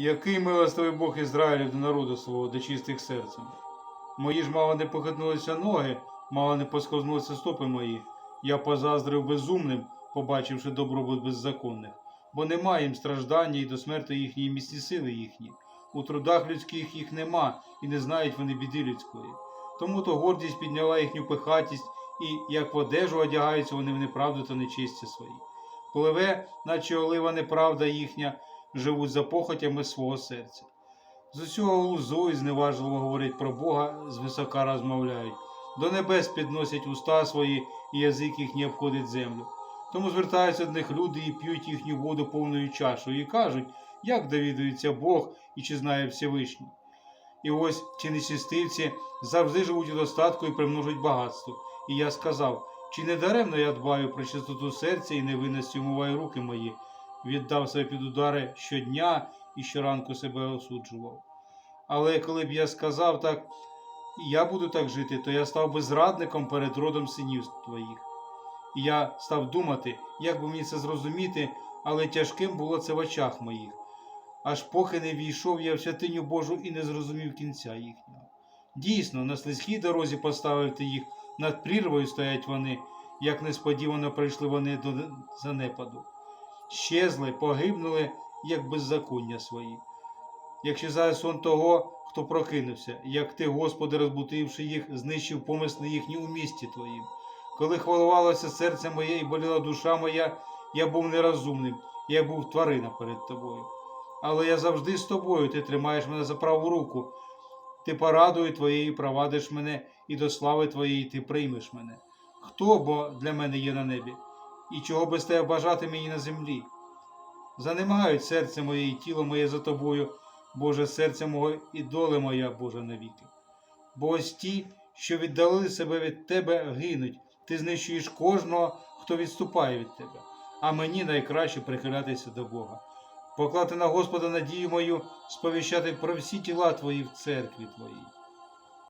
Який милостивий Бог Ізраїлю до народу свого, до чистих серцем. Мої ж мало не похитнулися ноги, мало не посковзнулися стопи мої. Я позаздрив безумним, побачивши добробут беззаконних, бо немає їм страждання і до смерти їхньої міцні сили їхні. У трудах людських їх нема, і не знають вони біди людської. Тому то гордість підняла їхню пихатість, і як в одежу одягаються вони в неправду та нечисті свої. Пливе, наче олива неправда їхня, живуть за похотями свого серця. З усього глузу і зневажливо говорять про Бога, звисока розмовляють. До небес підносять уста свої, і язик їхній обходить землю. Тому звертаються до них люди і п'ють їхню воду повною чашою, і кажуть, як довідується Бог і чи знає Всевишній. І ось ці нечистивці завжди живуть у достатку і примножують багатство. І я сказав, чи не даремно я дбаю про чистоту серця і невинності умиваю руки мої, віддав себе під удари щодня і щоранку себе осуджував. Але коли б я сказав так, я буду так жити, то я став би зрадником перед родом синів твоїх. І я став думати, як би мені це зрозуміти, але тяжким було це в очах моїх. Аж поки не війшов я в святиню Божу і не зрозумів кінця їхнього. Дійсно, на слизькій дорозі поставив ти їх, над прірвою стоять вони, як несподівано прийшли вони до занепаду. Щезли, погибнули, як беззаконня свої. Якщо зараз сон того, хто прокинувся, як ти, Господи, розбутивши їх, знищив помисли їхні у місті Твоїм. Коли хвилювалося серце моє і боліла душа моя, я був нерозумним, я був тварина перед тобою. Але я завжди з тобою, ти тримаєш мене за праву руку. Ти порадою твоєю провадиш мене, і до слави твоєї ти приймеш мене. Хто бо для мене є на небі, і чого без тебе бажати мені на землі? Занемагають серце моє і тіло моє за тобою, Боже, серце моє і доле моя, Боже, навіки. Бо ось ті, що віддалили себе від Тебе, гинуть, ти знищуєш кожного, хто відступає від Тебе, а мені найкраще прихилятися до Бога. Поклати на Господа надію мою, сповіщати про всі тіла Твої в церкві Твоїй.